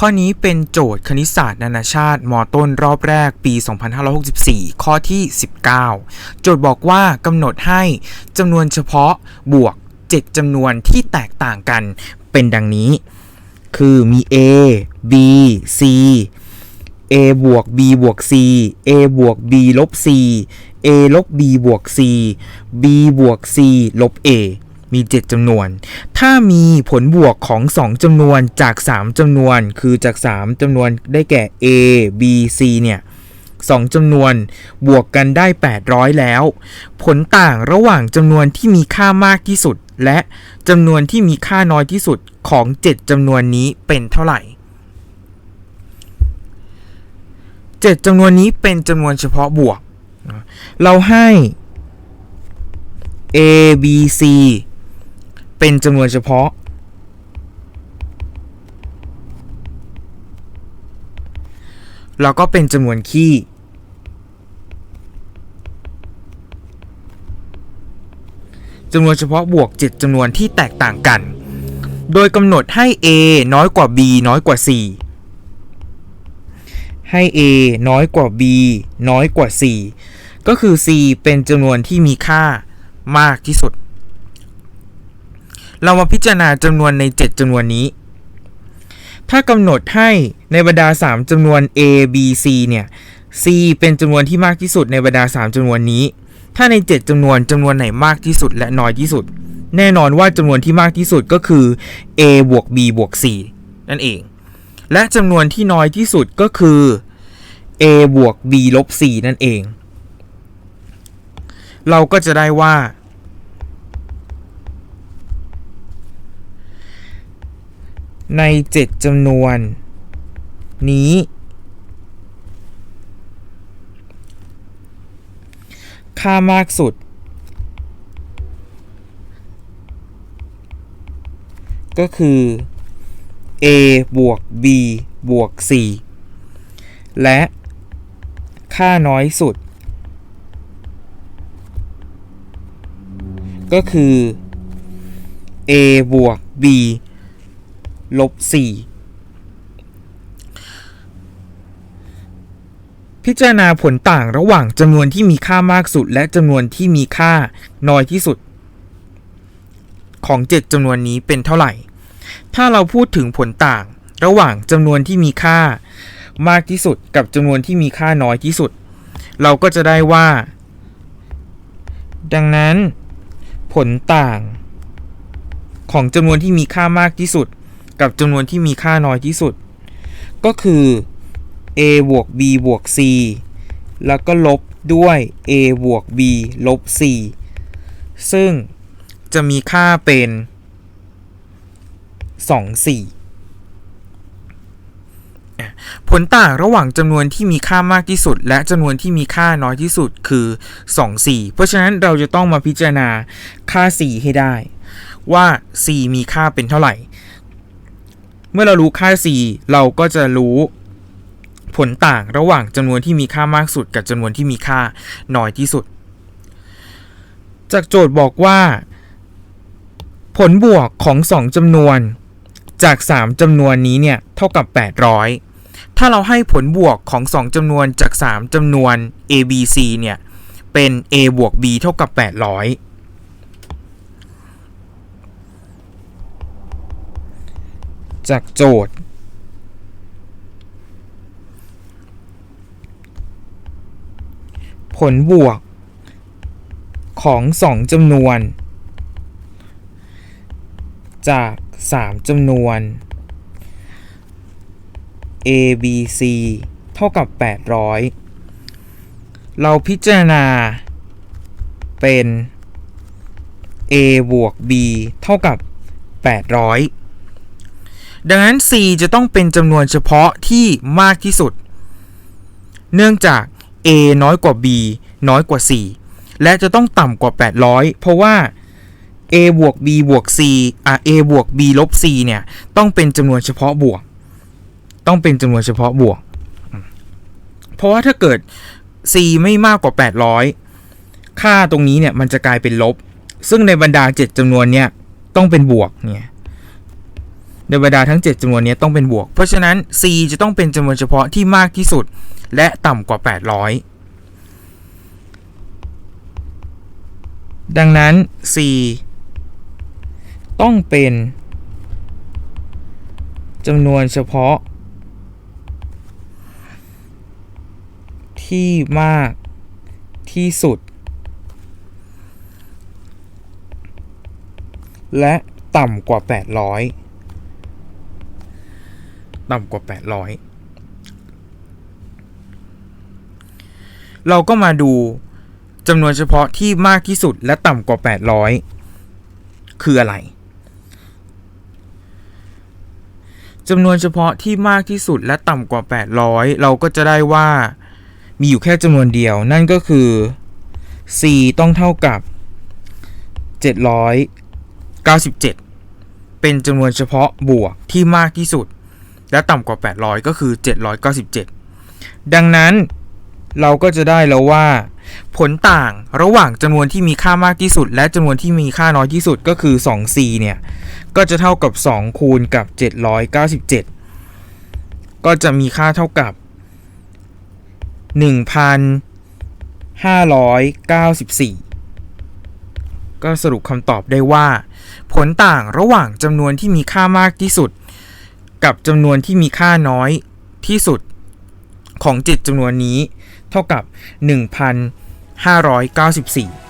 ข้อนี้เป็นโจทย์คณิตศาสตร์นานาชาติมต้นรอบแรกปี 2564 ข้อที่ 19 โจทย์บอกว่ากำหนดให้จำนวนเฉพาะบวก 7จำนวนที่แตกต่างกันเป็นดังนี้ คือมี a b c a บวก b บวก c a บวก b ลบ c a ลบ b บวก c b บวก c ลบ a มี 7จำนวน ถ้ามีผลบวกของ 2จำนวนจาก 3จำนวน คือจาก 3จำนวนได้แก่ a b c เนี่ย2จำนวนบวกกันได้ 800 แล้ว ผลต่างระหว่างจำนวนที่มีค่ามากที่สุด และจำนวนที่มีค่าน้อยที่สุดของ 7จำนวนนี้เป็นเท่าไหร่ 7จำนวนนี้เป็นจำนวนเฉพาะบวก เราให้ a b c เป็นจำนวนเฉพาะ แล้วก็เป็นจำนวนคี่จำนวนเฉพาะบวก 7จำนวนที่แตกต่างกัน โดยกำหนดให้ a น้อยกว่า b น้อยกว่า c ให้ a น้อยกว่า b น้อยกว่า c ก็คือ c เป็นจำนวนที่มีค่ามากที่สุด เรามาพิจารณาจำนวนใน 7จำนวนนี้ ถ้ากำหนดให้ในบรรดา 3จำนวน a b c เนี่ย c เป็นจำนวนที่มากที่สุดในบรรดา 3จำนวนนี้ ถ้าใน 7จำนวนจำนวนไหนมากที่สุดและน้อยที่สุด แน่นอนว่าจำนวนที่มากที่สุดก็คือ a บวก b บวก c นั่นเอง และจำนวนที่น้อยที่สุดก็คือ a บวก b ลบ c นั่นเอง เราก็จะได้ว่า ใน 7จำนวน นี้ ค่ามากสุด ก็คือ a บวก b บวก c และ ค่าน้อยสุด ก็คือ a บวก b ลบ4พิจารณาผลต่างระหว่างจำนวนที่มีค่ามากสุด และจำนวนที่มีค่าน้อยที่สุด ของ 7จำนวนนี้เป็นเท่าไหร่ ถ้าเราพูดถึงผลต่างระหว่างจำนวนที่มีค่ามากที่สุดกับจำนวนที่มีค่าน้อยที่สุด เราก็จะได้ว่า ดังนั้น ผลต่างของจำนวนที่มีค่ามากที่สุด กับจำนวนที่มีค่าน้อยที่สุด ก็คือ a บวก b บวก c แล้วก็ลบด้วย a บวก b ลบ c ซึ่งจะมีค่าเป็น 2 4 ผลต่างระหว่างจำนวนที่มีค่ามากที่สุด และจำนวนที่มีค่าน้อยที่สุดคือ 2 4 เพราะฉะนั้นเราจะต้องมาพิจารณาค่า 4 ให้ได้ ว่า 4 มีค่าเป็นเท่าไหร่ เมื่อเรารู้ค่า4เราก็จะรู้ผลต่างระหว่างจำนวนที่มีค่ามากสุด กับจำนวนที่มีค่าน้อยที่สุด จากโจทย์บอกว่า ผลบวกของ 2จำนวนจาก 3จำนวนนี้เนี่ยเท่ากับ 800 ถ้าเราให้ผลบวกของ 2จำนวนจาก 3จำนวน a b c เนี่ยเป็น a บวก b เท่ากับ 800 จากโจทย์ ผลบวก ของ2จำนวน จาก3จำนวน a b c เท่ากับ 800 เราพิจารณา เป็น a บวก b เท่ากับ 800 ดังนั้น c จะต้องเป็นจำนวนเฉพาะที่มากที่สุด เนื่องจาก a น้อยกว่า b น้อยกว่า c และจะต้องต่ำกว่า 800 เพราะว่า a บวก b บวก c อะ a บวก b ลบ c เนี่ย ต้องเป็นจำนวนเฉพาะบวก ต้องเป็นจำนวนเฉพาะบวก เพราะว่าถ้าเกิด c ไม่มากกว่า 800 ค่าตรงนี้เนี่ย มันจะกลายเป็นลบ ซึ่งในบรรดา 7จำนวนเนี่ย ต้องเป็นบวกเนี่ย ในบรรดาทั้ง 7จำนวนนี้ต้องเป็นบวก เพราะฉะนั้น c จะต้องเป็นจำนวนเฉพาะที่มากที่สุด และต่ำกว่า 800 ดังนั้น c ต้องเป็นจำนวนเฉพาะ ที่มากที่สุด และต่ำกว่า 800 ต่ำกว่า 800 เราก็มาดูจำนวนเฉพาะที่มากที่สุดและต่ำกว่า 800 คืออะไรจำนวนเฉพาะที่มากที่สุดและต่ำกว่า 800 เราก็จะได้ว่ามีอยู่แค่จำนวนเดียว นั่นก็คือ c ต้องเท่ากับ 797 เป็นจำนวนเฉพาะบวกที่มากที่สุด และต่ำกว่า 800 ก็คือ 797 ดังนั้นเราก็จะได้แล้วว่า ผลต่างระหว่างจำนวนที่มีค่ามากที่สุด และจำนวนที่มีค่าน้อยที่สุดก็คือ 2c เนี่ย ก็จะเท่ากับ 2 คูณกับ 797 ก็จะมีค่าเท่ากับ 1,594 ก็สรุปคำตอบได้ว่า ผลต่างระหว่างจำนวนที่มีค่ามากที่สุด กับจำนวนที่มีค่าน้อยที่สุดของ7จำนวนนี้ เท่ากับ 1,594